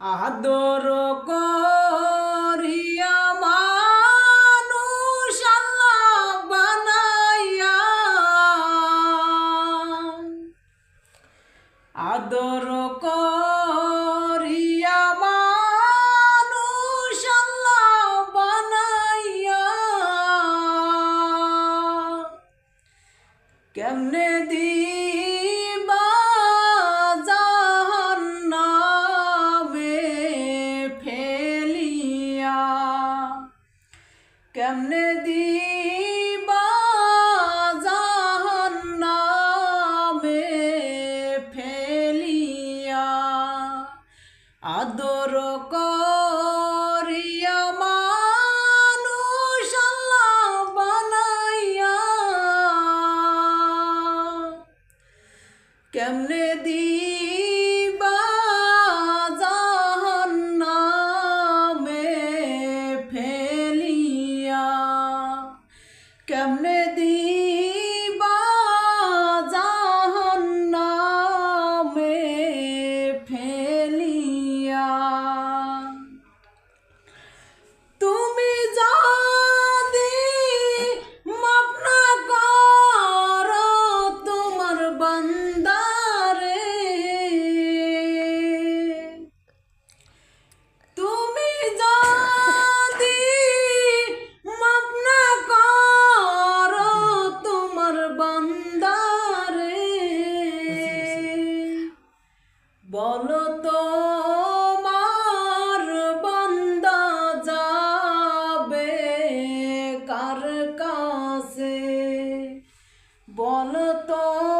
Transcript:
আদর করিয়া মানুষ আল্লাহ বানাইয়া। আদর করিয়া মানুষ আল্লাহ বানাইয়া। কেমনে দিবা কেমনে দিবা জাহান্নামে ফেলিয়া? আদর করিয়া মানুষ আল্লাহ বানাইয়া। কেমনে দিবা বলো তোমার বান্দা যাবে কার কাছে? বলো তোমার